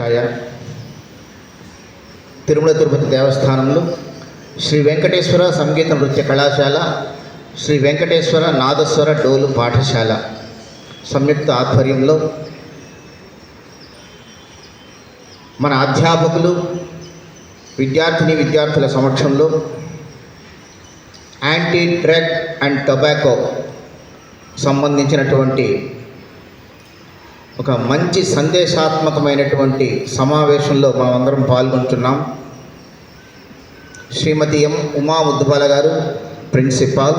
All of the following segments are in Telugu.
ఛాయ తిరుమల తిరుపతి దేవస్థానంలో శ్రీ వెంకటేశ్వర సంగీత నృత్య కళాశాల శ్రీ వెంకటేశ్వర నాదస్వర డోలు పాఠశాల సంయుక్త ఆధ్వర్యంలో మన అధ్యాపకులు విద్యార్థిని విద్యార్థుల సమక్షంలో యాంటీ డ్రగ్ అండ్ టొబాకో సంబంధించినటువంటి ఒక మంచి సందేశాత్మకమైనటువంటి సమావేశంలో మనమందరం పాల్గొంటున్నాం. శ్రీమతి ఎం ఉమా ముద్దుబాల గారు ప్రిన్సిపాల్.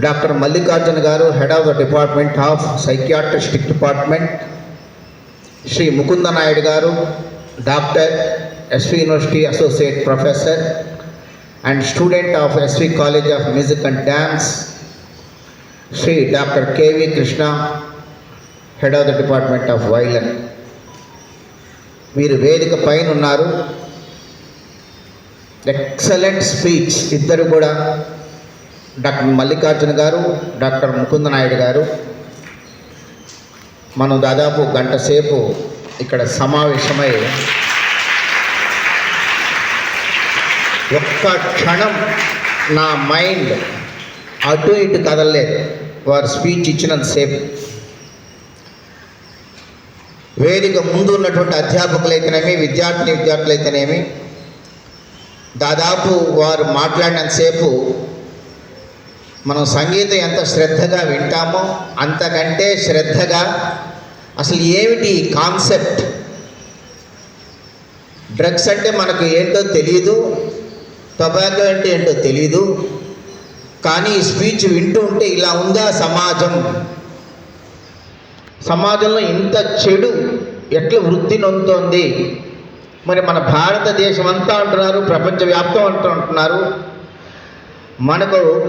డాక్టర్ మల్లికార్జున గారు head of the department of psychiatristic department. Shri Mukunda Naidu గారు doctor SV university associate professor. And student of SV college of music and dance Shri doctor KV Krishna head of the department of violin మీరు వేదిక పైన ఉన్నారు. ఎక్సలెంట్ స్పీచ్ ఇద్దరు కూడా డాక్టర్ మల్లికార్జున గారు డాక్టర్ ముకుంద నాయుడు గారు. మనం దాదాపు గంట సేపు ఇక్కడ సమావేశమై ఒక్క క్షణం నా మైండ్ అటు ఇటు కదలలేదు. వారు స్పీచ్ ఇచ్చినంతసేపు వేదిక ముందు ఉన్నటువంటి అధ్యాపకులైతేనేమి విద్యార్థిని విద్యార్థులైతేనేమి దాదాపు వారు మాట్లాడినంతసేపు మనం సంగీతం ఎంత శ్రద్ధగా వింటామో అంతకంటే శ్రద్ధగా అసలు ఏమిటి కాన్సెప్ట్? డ్రగ్స్ అంటే మనకు ఏంటో తెలియదు టొబాకో అంటే ఏంటో తెలియదు కానీ ఈ స్పీచ్ వింటూ ఉంటే ఇలా ఉందా సమాజం? సమాజంలో ఇంత చెడు ఎట్లా వృద్ధి నొందుతోంది? మరి మన భారతదేశం అంతా అంటున్నారు ప్రపంచవ్యాప్తం అంటూ అంటున్నారు. మనకు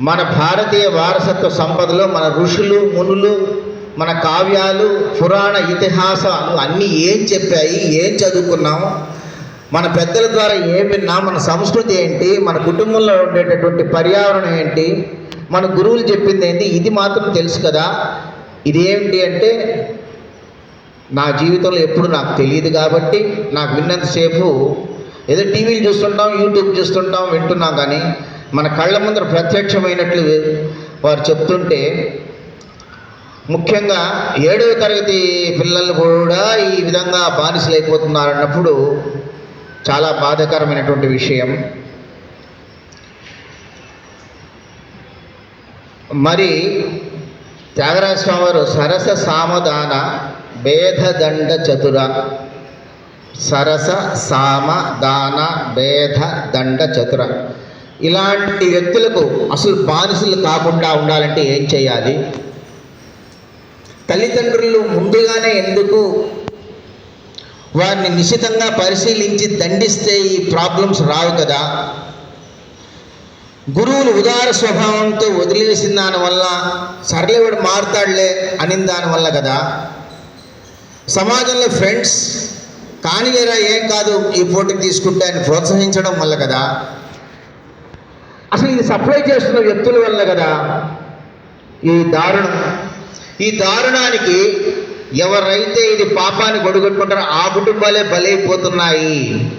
మన భారతీయ వారసత్వ సంపదలో మన ఋషులు మునులు మన కావ్యాలు పురాణ ఇతిహాసాలు అన్నీ ఏం చెప్పాయి ఏం చదువుకున్నాం మన పెద్దల ద్వారా ఏం విన్నాం మన సంస్కృతి ఏంటి మన కుటుంబంలో ఉండేటటువంటి పర్యావరణం ఏంటి మన గురువులు చెప్పింది ఏంటి ఇది మాత్రం తెలుసు కదా. ఇది అంటే నా జీవితంలో ఎప్పుడు నాకు తెలియదు కాబట్టి నాకు విన్నంతసేపు ఏదో టీవీలు చూస్తుంటాం యూట్యూబ్ చూస్తుంటాం వింటున్నాం కానీ మన కళ్ళ ముందర ప్రత్యక్షమైనట్లు వారు చెప్తుంటే ముఖ్యంగా ఏడవ తరగతి పిల్లలు కూడా ఈ విధంగా బానిసలైపోతున్నారన్నప్పుడు చాలా బాధాకరమైనటువంటి విషయం. మరి త్యాగరాజ స్వామి వారు సరస సామదాన భేదదండ చతుర సరస సామ దాన భేద దండ చతుర ఇలాంటి వ్యక్తులకు అసలు బానిసలు కాకుండా ఉండాలంటే ఏం చేయాలి? తల్లిదండ్రులు ముందుగానే ఎందుకు వారిని నిశితంగా పరిశీలించి దండిస్తే ఈ ప్రాబ్లమ్స్ రావు కదా? గురువులు ఉదార స్వభావంతో వదిలేసిన దానివల్ల సర్లేవాడు మారుతాడులే అనిన దానివల్ల కదా? సమాజంలో ఫ్రెండ్స్ కానిలేరా ఏం కాదు ఈ పోటీకి తీసుకుంటే అని ప్రోత్సహించడం వల్ల కదా? అసలు ఇది సప్లై చేస్తున్న వ్యక్తుల వల్ల కదా? ఈ దారుణం. ఈ దారుణానికి ఎవరైతే ఇది పాపాన్ని గొడుగొట్టుకుంటారో ఆ కుటుంబాలే బలైపోతున్నాయి.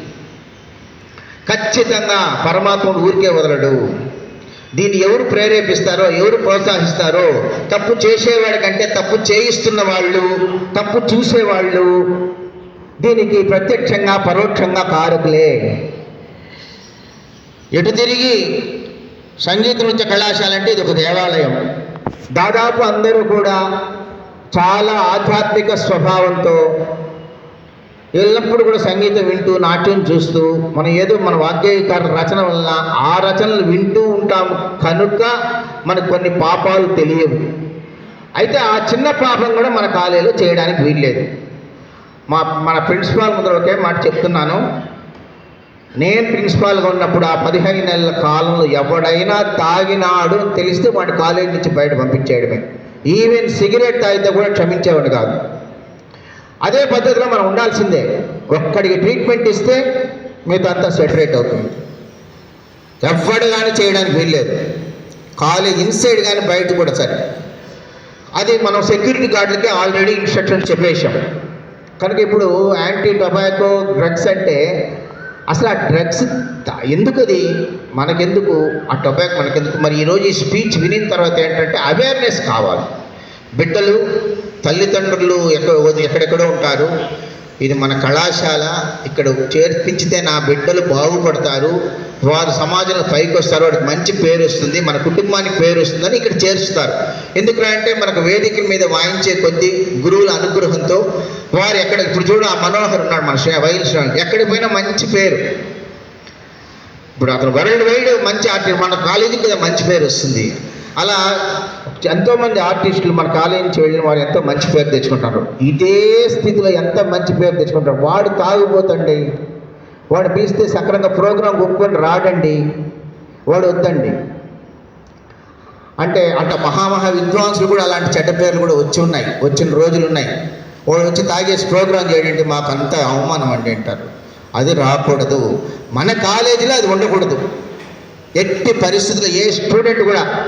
ఖచ్చితంగా పరమాత్ముడు ఊరికే వదలడు. దీన్ని ఎవరు ప్రేరేపిస్తారో ఎవరు ప్రోత్సహిస్తారో తప్పు చేసేవాడి కంటే తప్పు చేయిస్తున్న వాళ్ళు తప్పు చూసేవాళ్ళు దీనికి ప్రత్యక్షంగా పరోక్షంగా కారకులే. ఎటు తిరిగి సంగీత నృత్య కళాశాల అంటే ఇది ఒక దేవాలయం. దాదాపు అందరూ కూడా చాలా ఆధ్యాత్మిక స్వభావంతో ఎల్లప్పుడూ కూడా సంగీతం వింటూ నాట్యం చూస్తూ మనం ఏదో మన వాద్యకార రచన వలన ఆ రచనలు వింటూ ఉంటాము. కనుక మనకు కొన్ని పాపాలు తెలియవు. అయితే ఆ చిన్న పాపం కూడా మన కాలేజీలో చేయడానికి వీల్లేదు. మా మన ప్రిన్సిపాల్ ముందర ఒకే మాట చెప్తున్నాను. నేను ప్రిన్సిపాల్గా ఉన్నప్పుడు ఆ పదిహేను నెలల కాలంలో ఎవడైనా తాగినాడు తెలిస్తే వాడి కాలేజీ నుంచి బయట పంపించేయడమే. ఈవెన్ సిగరెట్ తాగితే కూడా క్షమించేవాడు కాదు. అదే పద్ధతిలో మనం ఉండాల్సిందే. ఒక్కడికి ట్రీట్మెంట్ ఇస్తే మిగతా అంతా సెటరేట్ అవుతుంది. ఎవ్వడు కానీ చేయడానికి వీల్లేదు. కాలేజ్ ఇన్సైడ్ కానీ బయట కూడా సరే. అది మనం సెక్యూరిటీ గార్డులకి ఆల్రెడీ ఇన్స్ట్రక్షన్స్ చెప్పేశాం. కనుక ఇప్పుడు యాంటీ టొబాకో డ్రగ్స్ అంటే అసలు ఆ డ్రగ్స్ ఎందుకు అది? మనకెందుకు? ఆ టొబాక్ మనకెందుకు? మరి ఈరోజు ఈ స్పీచ్ వినిన తర్వాత ఏంటంటే అవేర్నెస్ కావాలి. బిడ్డలు తల్లిదండ్రులు ఎక్కడ ఎక్కడెక్కడో ఉంటారు. ఇది మన కళాశాల. ఇక్కడ చేర్పించితే నా బిడ్డలు బాగుపడతారు. వారు సమాజంలో పైకి వస్తారు వాడికి మంచి పేరు వస్తుంది. మన కుటుంబానికి పేరు వస్తుందని ఇక్కడ చేరుస్తారు ఎందుకంటే మనకు వేదిక మీద వాయించే కొద్ది గురువుల అనుగ్రహంతో వారు ఎక్కడ ఇప్పుడు చూడు ఆ మనోహర్ ఉన్నాడు మన శ్రీ ఎక్కడికి పోయినా మంచి పేరు. ఇప్పుడు అతను వరల్డ్ వైడ్ మంచి ఆర్టిస్ట్ మన కాలేజీకి కదా మంచి పేరు వస్తుంది. అలా ఎంతోమంది ఆర్టిస్టులు మన కాలేజీ నుంచి వెళ్ళిన వారు ఎంతో మంచి పేరు తెచ్చుకుంటారు. ఇదే స్థితిలో ఎంత మంచి పేరు తెచ్చుకుంటారు? వాడు తాగిపోతండి వాడు పీస్తే సక్రంగా ప్రోగ్రాం ఒప్పుకొని రాడండి. వాడు వద్దండి. అంటే అంట మహామహా విద్వాంసులు కూడా అలాంటి చెడ్డ పేర్లు కూడా వచ్చి ఉన్నాయి. వచ్చిన రోజులు ఉన్నాయి. వాడు వచ్చి తాగేసి ప్రోగ్రాం చేయడండి మాకు అంత అవమానం అండి అంటారు. అది రాకూడదు. మన కాలేజీలో అది ఉండకూడదు. ఎట్టి పరిస్థితుల్లో ఏ స్టూడెంట్ కూడా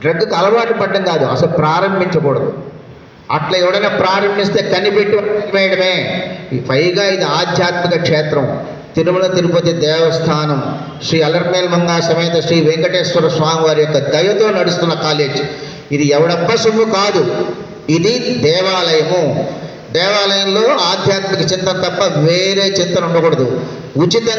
డ్రగ్కి అలవాటు పడడం కాదు అసలు ప్రారంభించకూడదు. అట్లా ఎవడైనా ప్రారంభిస్తే కనిపెట్టి వేయడమే పైగా ఇది ఆధ్యాత్మిక క్షేత్రం. తిరుమల తిరుపతి దేవస్థానం శ్రీ అలర్మేల్ మంగా సమేత శ్రీ వెంకటేశ్వర స్వామి వారి యొక్క దయతో నడుస్తున్న కాలేజ్. ఇది ఎవడప్ప సొమ్ము కాదు ఇది దేవాలయము. దేవాలయంలో ఆధ్యాత్మిక చింతన తప్ప వేరే చింతన ఉండకూడదు. ఉచితంగా